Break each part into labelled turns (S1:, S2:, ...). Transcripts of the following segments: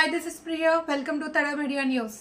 S1: Hi this is Priya welcome to Tada media news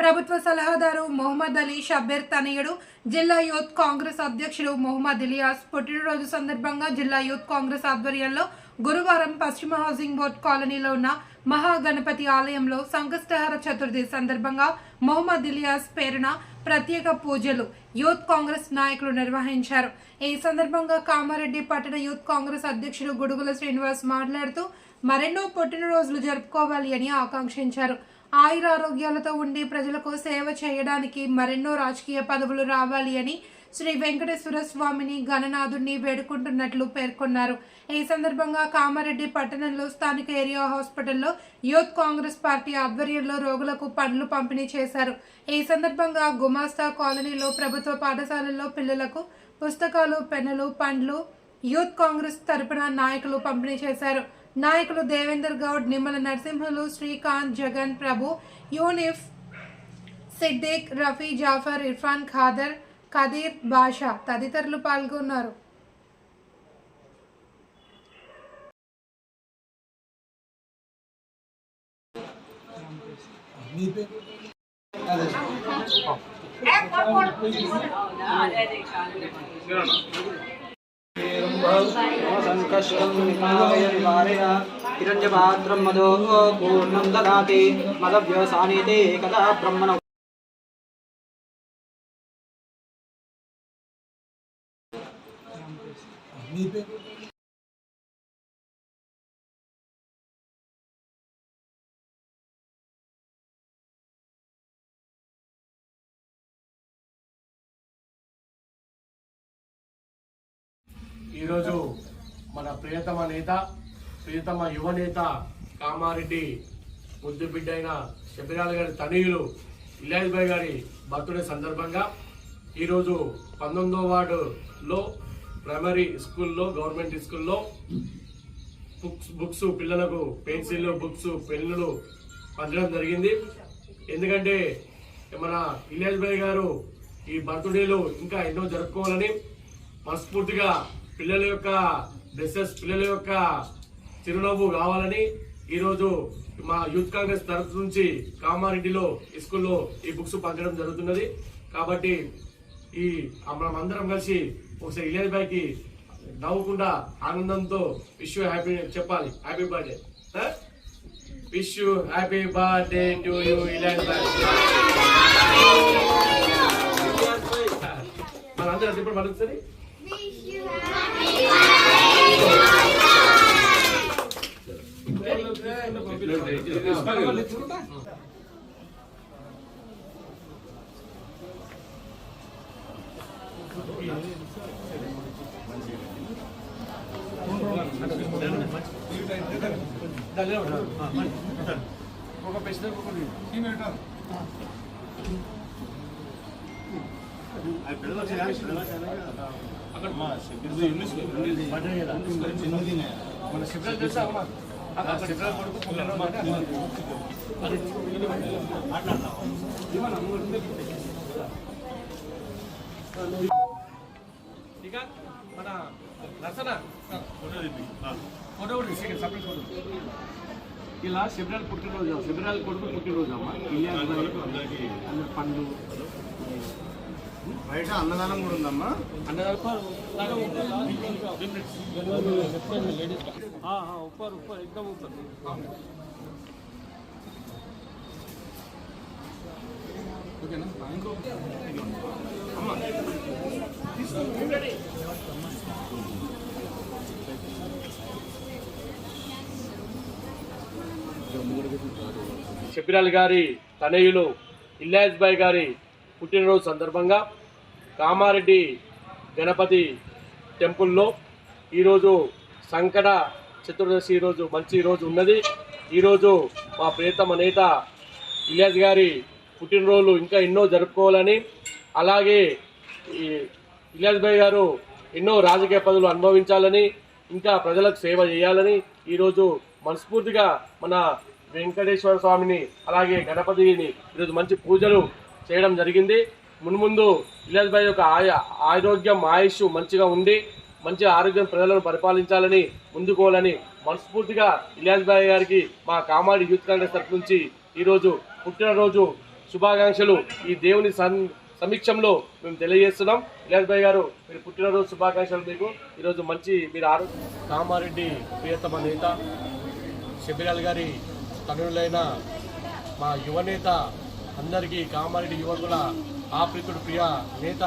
S1: ప్రభుత్వ సలహాదారు మొహమ్మద్ అలీ షబ్బీర్ తనయుడు జిల్లా యూత్ కాంగ్రెస్ అధ్యక్షుడు మొహమ్మద్ ఇలియాస్ పుట్టినరోజు సందర్భంగా జిల్లా యూత్ కాంగ్రెస్ ఆధ్వర్యంలో గురువారం పశ్చిమ హౌసింగ్ బోర్డ్ కాలనీలో ఉన్న మహాగణపతి ఆలయంలో సంకష్టహార చతుర్థి సందర్భంగా మొహమ్మద్ ఇలియాస్ పేరున ప్రత్యేక పూజలు యూత్ కాంగ్రెస్ నాయకులు నిర్వహించారు. ఈ సందర్భంగా కామారెడ్డి పట్టణ యూత్ కాంగ్రెస్ అధ్యక్షుడు గుడుగుల శ్రీనివాస్ మాట్లాడుతూ మరెన్నో పుట్టినరోజులు జరుపుకోవాలి అని ఆకాంక్షించారు. ఆయుర ఆరోగ్యాలతో ఉండి ప్రజలకు సేవ చేయడానికి మరెన్నో రాజకీయ పదవులు రావాలి అని శ్రీ వెంకటేశ్వర స్వామిని గణనాథుడిని వేడుకుంటున్నట్లు పేర్కొన్నారు. ఈ సందర్భంగా కామారెడ్డి పట్టణంలో స్థానిక ఏరియా హాస్పిటల్లో యూత్ కాంగ్రెస్ పార్టీ ఆధ్వర్యంలో రోగులకు పండ్లు పంపిణీ చేశారు. ఈ సందర్భంగా గుమాస్తా కాలనీలో ప్రభుత్వ పాఠశాలల్లో పిల్లలకు పుస్తకాలు పెన్నులు పండ్లు యూత్ కాంగ్రెస్ తరపున నాయకులు పంపిణీ చేశారు. నాయకులు దేవేందర్ గౌడ్ నిమ్మల నరసింహులు శ్రీకాంత్ జగన్ ప్రభు యూనిఫ్ సిద్దిక్ రఫీ జాఫర్ ఇర్ఫాన్ ఖాదర్ కదీర్ బాషా తదితరులు పాల్గొన్నారు.
S2: సంకష్టం నిపాయ నివారయ హిరణ్యపాత్రం మదో పూర్ణం దదాతి
S3: మదవ్యవసానితే కదా బ్రహ్మణ మీ పేరు? ప్రియతమ నేత ప్రియతమ యువ నేత కామారెడ్డి ముద్దు బిడ్డ అయిన శబిరాల గారి తనయులు ఇలాజ్ గారి బర్త్డే సందర్భంగా ఈరోజు పంతొమ్మిదో వార్డులో ప్రైమరీ స్కూల్లో గవర్నమెంట్ స్కూల్లో బుక్స్ బుక్స్ పిల్లలకు పెన్సిళ్ళు బుక్స్ పెన్నులు పంచడం జరిగింది. ఎందుకంటే మన ఇలియాజ్ గారు ఈ బర్త్డేలు ఇంకా ఎన్నో జరుపుకోవాలని మనస్ఫూర్తిగా పిల్లల యొక్క డ్రెస్సెస్ పిల్లల యొక్క చిరునవ్వు కావాలని ఈరోజు మా యూత్ కాంగ్రెస్ తరఫు నుంచి కామారెడ్డిలో ఈ స్కూల్లో ఈ బుక్స్ పంచడం జరుగుతున్నది. కాబట్టి ఈ మనం అందరం కలిసి ఒకసారి ఇలియాజ్ బాయ్కి నవ్వకుండా ఆనందంతో విష్ హ్యాపీ చెప్పాలి. Happy birthday wish you happy birthday to you Iliyaz bhai. మనందరం ఇప్పుడు మరొకసారి ఒక ప్రశ్న మన శిబిరాలు తెలుసా అమ్మా అక్కడ శిబిరాలు కొడుకు పిల్లలు మాట ఇక మన రచన ఫోటో కూడా సెకండ్ సపరేట్ ఫోటో ఇలా శిబిరాలు పుట్టినరోజు శిబిరాలు కొడుకు పుట్టినరోజు అమ్మా ఇలియాస్ భాయ్ అందరు పండ్లు
S4: బయట అన్నదానం కూడా ఉందమ్మా
S3: ऊपर ऊपर एकदम ऊपर షబిరాల్ గారి తనయులు ఇల్లాజ్ బాయ్ గారి పుట్టినరోజు సందర్భంగా కామారెడ్డి గణపతి టెంపుల్లో ఈరోజు సంకట చతుర్దశి రోజు మంచి రోజు ఉన్నది. ఈరోజు మా ప్రియతమ నేత ఇలియాజ్ గారి పుట్టినరోజు ఇంకా ఎన్నో జరుపుకోవాలని అలాగే ఈ భాయ్ గారు ఎన్నో రాజకీయ పదవులు అనుభవించాలని ఇంకా ప్రజలకు సేవ చేయాలని ఈరోజు మనస్ఫూర్తిగా మన వెంకటేశ్వర స్వామిని అలాగే గణపతిని ఈరోజు మంచి పూజలు చేయడం జరిగింది. మున్ముందు ఇలాజ్ భాయ్ యొక్క ఆయా ఆరోగ్యం ఆయుష్ మంచిగా ఉండి మంచి ఆరోగ్యం ప్రజలను పరిపాలించాలని ముందుకోవాలని మనస్ఫూర్తిగా ఇలియాస్ భాయ్ గారికి మా కామాడి యూత్ కాంగ్రెస్ తరఫు నుంచి ఈరోజు పుట్టినరోజు శుభాకాంక్షలు ఈ దేవుని సన్ సమీక్షంలో మేము తెలియజేస్తున్నాం. ఇలియాస్ బాయ్ గారు మీరు పుట్టినరోజు శుభాకాంక్షలు మీకు. ఈరోజు మంచి మీరు ఆరోగ్యం కామారెడ్డి ప్రియతమ నేత షబిరాల్ గారి తనులైన మా యువనేత అందరికీ కామారెడ్డి యువకుల ఆప్రితుడు ప్రియ నేత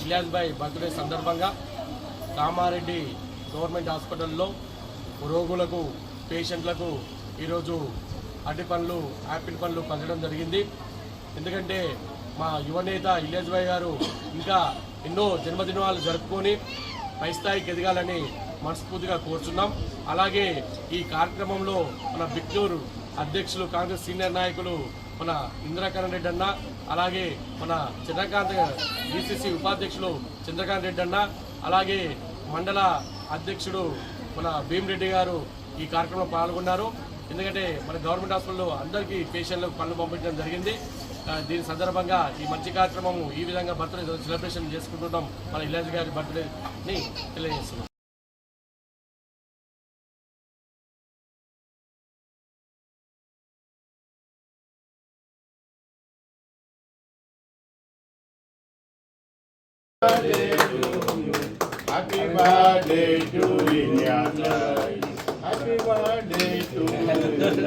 S3: ఇలియాస్ భాయ్ బర్త్డే సందర్భంగా కామారెడ్డి గవర్నమెంట్ హాస్పిటల్లో రోగులకు పేషెంట్లకు ఈరోజు అరటి పండ్లు యాపిల్ పండ్లు పంచడం జరిగింది. ఎందుకంటే మా యువనేత ఇలియాస్ భాయ్ గారు ఇంకా ఎన్నో జన్మదినాలు జరుపుకొని పై స్థాయికి ఎదగాలని మనస్ఫూర్తిగా కోరుచున్నాం. అలాగే ఈ కార్యక్రమంలో మన బిక్నూరు అధ్యక్షులు కాంగ్రెస్ సీనియర్ నాయకులు మన ఇందిరాకరణ్ రెడ్డి అన్న అలాగే మన చంద్రకాంత్ బీసీసీ ఉపాధ్యక్షులు చంద్రకాంత్ రెడ్డి అన్న అలాగే మండల అధ్యక్షుడు మన భీమిరెడ్డి గారు ఈ కార్యక్రమంలో పాల్గొన్నారు. ఎందుకంటే మన గవర్నమెంట్ హాస్పిటల్లో అందరికీ పేషెంట్లకు పనులు పంపించడం జరిగింది. దీని సందర్భంగా ఈ మంచి కార్యక్రమము ఈ విధంగా బర్త్డే సెలబ్రేషన్ చేసుకుంటున్నాం మన ఇలాజ్ గారి బర్త్డేని తెలియజేస్తున్నాం.
S4: Happy birthday to you. Happy birthday to India's Happy birthday to India's